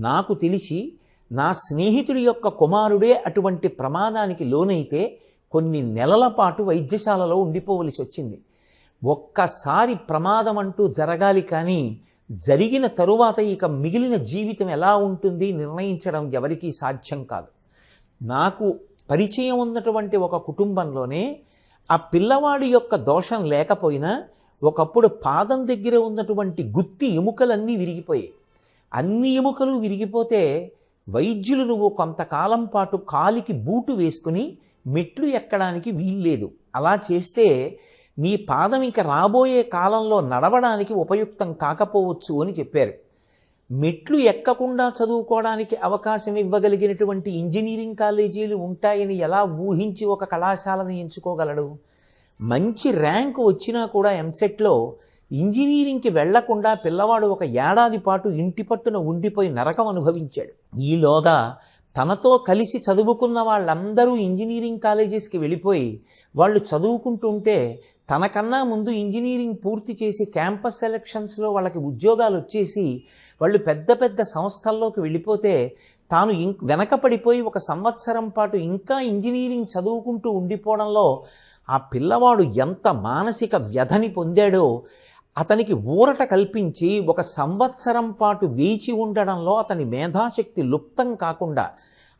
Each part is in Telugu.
నాకు తెలిసి నా స్నేహితుడి యొక్క కుమారుడే అటువంటి ప్రమాదానికి లోనైతే కొన్ని నెలల పాటు వైద్యశాలలో ఉండిపోవలసి వచ్చింది. ఒక్కసారి ప్రమాదం అంటూ జరగాలి కానీ జరిగిన తరువాత ఇక మిగిలిన జీవితం ఎలా ఉంటుంది నిర్ణయించడం ఎవరికీ సాధ్యం కాదు. నాకు పరిచయం ఉన్నటువంటి ఒక కుటుంబంలోనే ఆ పిల్లవాడి యొక్క దోషం లేకపోయినా ఒకప్పుడు పాదం దగ్గర ఉన్నటువంటి గుత్తి ఎముకలన్నీ విరిగిపోయాయి. అన్ని ఎముకలు విరిగిపోతే వైద్యులు నువ్వు కొంతకాలం పాటు కాలికి బూటు వేసుకుని మెట్లు ఎక్కడానికి వీల్లేదు. అలా చేస్తే నీ పాదం ఇక రాబోయే కాలంలో నడవడానికి ఉపయుక్తం కాకపోవచ్చు అని చెప్పారు. మెట్లు ఎక్కకుండా చదువుకోవడానికి అవకాశం ఇవ్వగలిగినటువంటి ఇంజనీరింగ్ కాలేజీలు ఉంటాయని ఎలా ఊహించి ఒక కళాశాలను ఎంచుకోగలడు? మంచి ర్యాంకు వచ్చినా కూడా ఎంసెట్లో ఇంజనీరింగ్కి వెళ్ళకుండా పిల్లవాడు ఒక ఏడాది పాటు ఇంటి పట్టున ఉండిపోయి నరకం అనుభవించాడు. ఈలోగా తనతో కలిసి చదువుకున్న వాళ్ళందరూ ఇంజనీరింగ్ కాలేజెస్కి వెళ్ళిపోయి వాళ్ళు చదువుకుంటుంటే తనకన్నా ముందు ఇంజనీరింగ్ పూర్తి చేసి క్యాంపస్ సెలక్షన్స్లో వాళ్ళకి ఉద్యోగాలు వచ్చేసి వాళ్ళు పెద్ద పెద్ద సంస్థల్లోకి వెళ్ళిపోతే తాను ఇం వెనకపడిపోయి ఒక సంవత్సరం పాటు ఇంకా ఇంజనీరింగ్ చదువుకుంటూ ఉండిపోవడంలో ఆ పిల్లవాడు ఎంత మానసిక వ్యధని పొందాడో అతనికి ఊరట కల్పించి ఒక సంవత్సరం పాటు వేచి ఉండడంలో అతని మేధాశక్తి లుప్తం కాకుండా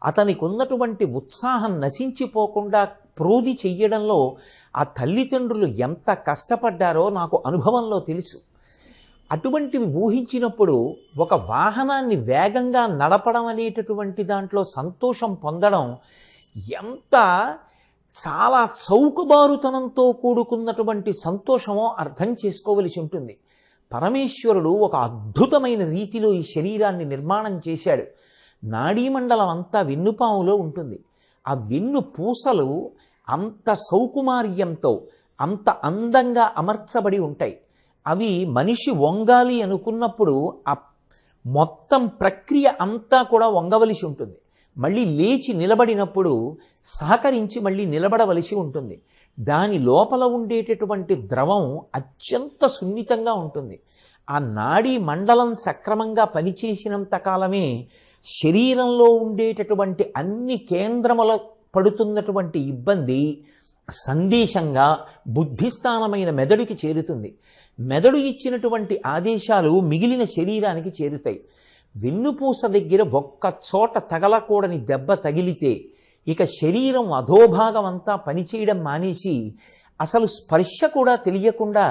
అతనికి ఉన్నటువంటి ఉత్సాహం నశించిపోకుండా ప్రోది చెయ్యడంలో ఆ తల్లిదండ్రులు ఎంత కష్టపడ్డారో నాకు అనుభవంలో తెలుసు. అటువంటివి ఊహించినప్పుడు ఒక వాహనాన్ని వేగంగా నడపడం అనేటటువంటి దాంట్లో సంతోషం పొందడం ఎంత చాలా చౌకబారుతనంతో కూడుకున్నటువంటి సంతోషమో అర్థం చేసుకోవలసి ఉంటుంది. పరమేశ్వరుడు ఒక అద్భుతమైన రీతిలో ఈ శరీరాన్ని నిర్మాణం చేశాడు. నాడీమండలం అంతా వెన్నుపాములో ఉంటుంది. ఆ వెన్ను పూసలు అంత సౌకుమార్యంతో అంత అందంగా అమర్చబడి ఉంటాయి. అవి మనిషి వంగాలి అనుకున్నప్పుడు ఆ మొత్తం ప్రక్రియ అంతా కూడా వంగవలసి ఉంటుంది. మళ్ళీ లేచి నిలబడినప్పుడు సహకరించి మళ్ళీ నిలబడవలసి ఉంటుంది. దాని లోపల ఉండేటటువంటి ద్రవం అత్యంత సున్నితంగా ఉంటుంది. ఆ నాడీ మండలం సక్రమంగా పనిచేసినంత కాలమే శరీరంలో ఉండేటటువంటి అన్ని కేంద్రముల పడుతున్నటువంటి ఇబ్బంది సందేశంగా బుద్ధిస్థానమైన మెదడుకి చేరుతుంది. మెదడు ఇచ్చినటువంటి ఆదేశాలు మిగిలిన శరీరానికి చేరుతాయి. వెన్నుపూస దగ్గర ఒక్క చోట తగలకూడని దెబ్బ తగిలితే ఇక శరీరం అధోభాగం అంతా పనిచేయడం మానేసి అసలు స్పర్శ కూడా తెలియకుండా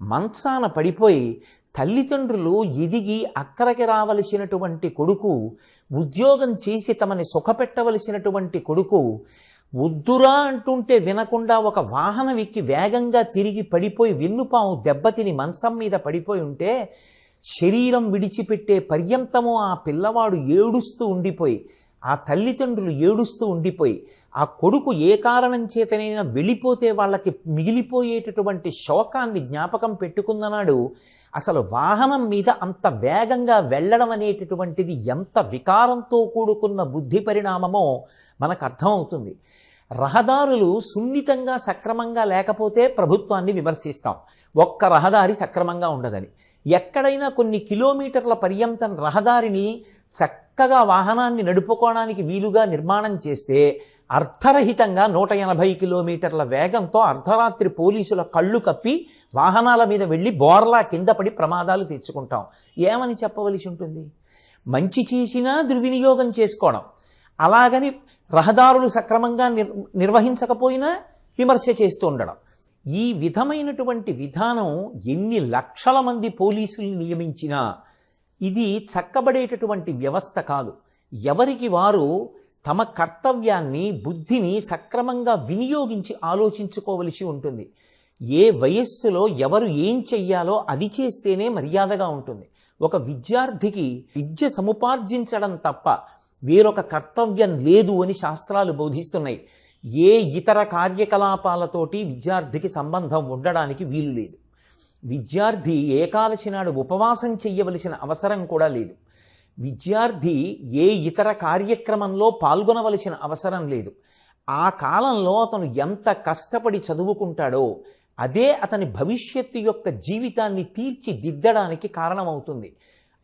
మంచాన పడిపోయి తల్లిదండ్రులు ఎదిగి అక్కడికి రావలసినటువంటి కొడుకు ఉద్యోగం చేసి తమని సుఖపెట్టవలసినటువంటి కొడుకు వద్దురా అంటుంటే వినకుండా ఒక వాహనం ఎక్కి వేగంగా తిరిగి పడిపోయి వెన్నుపాము దెబ్బతిని మంచం మీద పడిపోయి ఉంటే శరీరం విడిచిపెట్టే పర్యంతము ఆ పిల్లవాడు ఏడుస్తూ ఉండిపోయి ఆ తల్లిదండ్రులు ఏడుస్తూ ఉండిపోయి ఆ కొడుకు ఏ కారణం చేతనైనా వెళ్ళిపోతే వాళ్ళకి మిగిలిపోయేటటువంటి శోకాన్ని జ్ఞాపకం పెట్టుకుందన్నాడు అసలు వాహనం మీద అంత వేగంగా వెళ్ళడం అనేటటువంటిది ఎంత వికారంతో కూడుకున్న బుద్ధి పరిణామమో మనకు అర్థమవుతుంది. రహదారులు సున్నితంగా సక్రమంగా లేకపోతే ప్రభుత్వాన్ని విమర్శిస్తాం. ఒక్క రహదారి సక్రమంగా ఉండదని. ఎక్కడైనా కొన్ని కిలోమీటర్ల పర్యంతం రహదారిని చక్కగా వాహనాన్ని నడుపుకోవడానికి వీలుగా నిర్మాణం చేస్తే అర్థరహితంగా నూట ఎనభై కిలోమీటర్ల వేగంతో అర్ధరాత్రి పోలీసుల కళ్ళు కప్పి వాహనాల మీద వెళ్ళి బోర్లా కింద పడి ప్రమాదాలు తెచ్చుకుంటాం ఏమని చెప్పవలసి ఉంటుంది? మంచి చేసినా దుర్వినియోగం చేసుకోవడం. అలాగని రహదారులు సక్రమంగా నిర్ నిర్వహించకపోయినా విమర్శ చేస్తూ ఉండడం. ఈ విధమైనటువంటి విధానం ఎన్ని లక్షల మంది పోలీసుల్ని నియమించినా ఇది చక్కబడేటటువంటి వ్యవస్థ కాదు. ఎవరికి వారు తమ కర్తవ్యాన్ని బుద్ధిని సక్రమంగా వినియోగించి ఆలోచించుకోవలసి ఉంటుంది. ఏ వయస్సులో ఎవరు ఏం చెయ్యాలో అది చేస్తేనే మర్యాదగా ఉంటుంది. ఒక విద్యార్థికి విద్య సముపార్జించడం తప్ప వేరొక కర్తవ్యం లేదు అని శాస్త్రాలు బోధిస్తున్నాయి. ఏ ఇతర కార్యకలాపాలతోటి విద్యార్థికి సంబంధం ఉండడానికి వీలు లేదు. విద్యార్థి ఏకాదశి నాడు ఉపవాసం చెయ్యవలసిన అవసరం కూడా లేదు. విద్యార్థి ఏ ఇతర కార్యక్రమంలో పాల్గొనవలసిన అవసరం లేదు. ఆ కాలంలో అతను ఎంత కష్టపడి చదువుకుంటాడో అదే అతని భవిష్యత్తు యొక్క జీవితాన్ని తీర్చిదిద్దడానికి కారణమవుతుంది.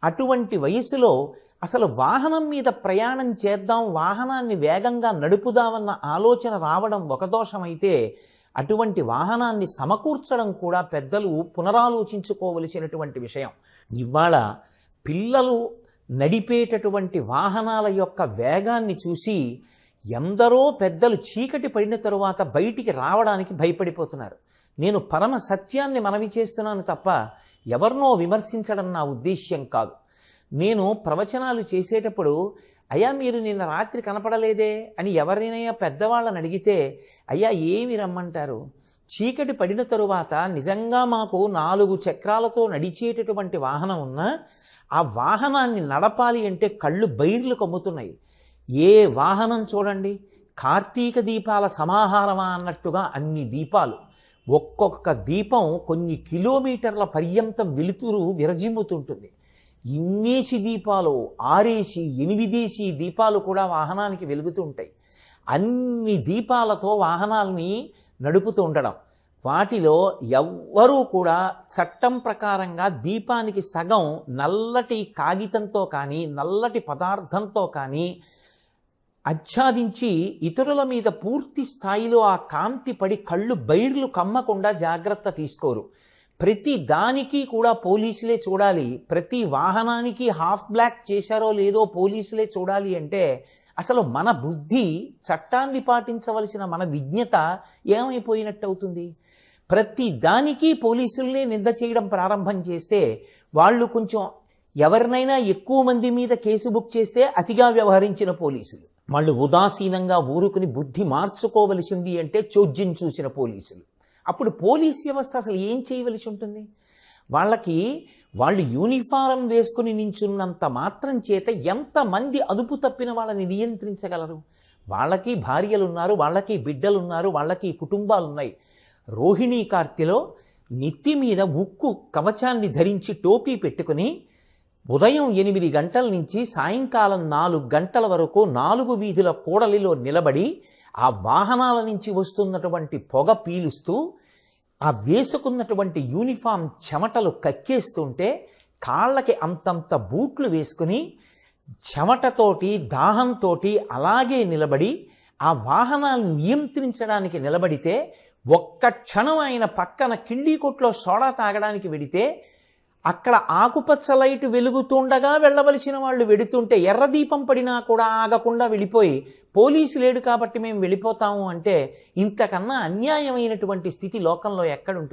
అటువంటి వయసులో అసలు వాహనం మీద ప్రయాణం చేద్దాం వాహనాన్ని వేగంగా నడుపుదామన్న ఆలోచన రావడం ఒక దోషమైతే అటువంటి వాహనాన్ని సమకూర్చడం కూడా పెద్దలు పునరాలోచించుకోవలసినటువంటి విషయం. ఇవాళ పిల్లలు నడిపేటటువంటి వాహనాల యొక్క వేగాన్ని చూసి ఎందరో పెద్దలు చీకటి పడిన తరువాత బయటికి రావడానికి భయపడిపోతున్నారు. నేను పరమ సత్యాన్ని మనవి చేస్తున్నాను తప్ప ఎవరినో విమర్శించడం నా ఉద్దేశ్యం కాదు. నేను ప్రవచనాలు చేసేటప్పుడు అయ్యా మీరు నిన్న రాత్రి కనపడలేదే అని ఎవరినైనా పెద్దవాళ్ళని అడిగితే అయ్యా ఏమి రమ్మంటారు? చీకటి పడిన తరువాత నిజంగా మాకు నాలుగు చక్రాలతో నడిచేటటువంటి వాహనం ఉన్నా ఆ వాహనాన్ని నడపాలి అంటే కళ్ళు బైర్లు కమ్ముతున్నాయి. ఏ వాహనం చూడండి? కార్తీక దీపాల సమాహారమా అన్నట్టుగా అన్ని దీపాలు. ఒక్కొక్క దీపం కొన్ని కిలోమీటర్ల పర్యంతం వెలుతురు విరజిమ్ముతుంటుంది. ఇన్నేసి దీపాలు ఆరేసి ఎనిమిదేసి దీపాలు కూడా వాహనానికి వెలుగుతూ ఉంటాయి. అన్ని దీపాలతో వాహనాల్ని నడుపుతూ ఉండడం. వాటిలో ఎవ్వరూ కూడా చట్టం ప్రకారంగా దీపానికి సగం నల్లటి కాగితంతో కానీ నల్లటి పదార్థంతో కానీ ఆచ్ఛాదించి ఇతరుల మీద పూర్తి స్థాయిలో ఆ కాంతి పడి కళ్ళు బైర్లు కమ్మకుండా జాగ్రత్త తీసుకోరు. ప్రతి దానికి కూడా పోలీసులే చూడాలి. ప్రతి వాహనానికి హాఫ్ బ్లాక్ చేశారో లేదో పోలీసులే చూడాలి అంటే అసలు మన బుద్ధి చట్టాన్ని పాటించవలసిన మన విజ్ఞత ఏమైపోయినట్టు అవుతుంది ప్రతి దానికి పోలీసుల్నే నింద చేయడం ప్రారంభం చేస్తే వాళ్ళు కొంచెం ఎవరినైనా ఎక్కువ మంది మీద కేసు బుక్ చేస్తే అతిగా వ్యవహరించిన పోలీసులు. వాళ్ళు ఉదాసీనంగా ఊరుకుని బుద్ధి మార్చుకోవలసింది అంటే చోద్యం చూసిన పోలీసులు. అప్పుడు పోలీస్ వ్యవస్థ అసలు ఏం చేయవలసి ఉంటుంది? వాళ్ళకి వాళ్ళు యూనిఫారం వేసుకుని నించున్నంత మాత్రం చేత ఎంతమంది అదుపు తప్పిన వాళ్ళని నియంత్రించగలరు? వాళ్ళకి భార్యలు ఉన్నారు వాళ్ళకి బిడ్డలు ఉన్నారు వాళ్ళకి కుటుంబాలు ఉన్నాయి రోహిణీ కార్తెలో నెత్తి మీద ఉక్కు కవచాన్ని ధరించి టోపీ పెట్టుకుని ఉదయం ఎనిమిది గంటల నుంచి సాయంకాలం నాలుగు గంటల వరకు నాలుగు వీధుల కూడలిలో నిలబడి ఆ వాహనాల నుంచి వస్తున్నటువంటి పొగ పీలుస్తూ ఆ వేసుకున్నటువంటి యూనిఫామ్ చెమటలు కక్కేస్తుంటే కాళ్ళకి అంతంత బూట్లు వేసుకుని చెమటతోటి దాహంతోటి అలాగే నిలబడి ఆ వాహనాలను నియంత్రించడానికి నిలబడితే ఒక్క క్షణం ఆయన పక్కన కిళ్ళీ కొట్లో సోడా తాగడానికి వెడితే అక్కడ ఆకుపచ్చ లైట్ వెలుగుతుండగా వెళ్ళవలసిన వాళ్ళు వెడుతుంటే ఎర్ర దీపం పడినా కూడా ఆగకుండా వెళ్ళిపోయి పోలీసు లేడు కాబట్టి మేము వెళ్ళిపోతాము అంటే ఇంతకన్నా అన్యాయమైనటువంటి స్థితి లోకంలో ఎక్కడుంటుంది?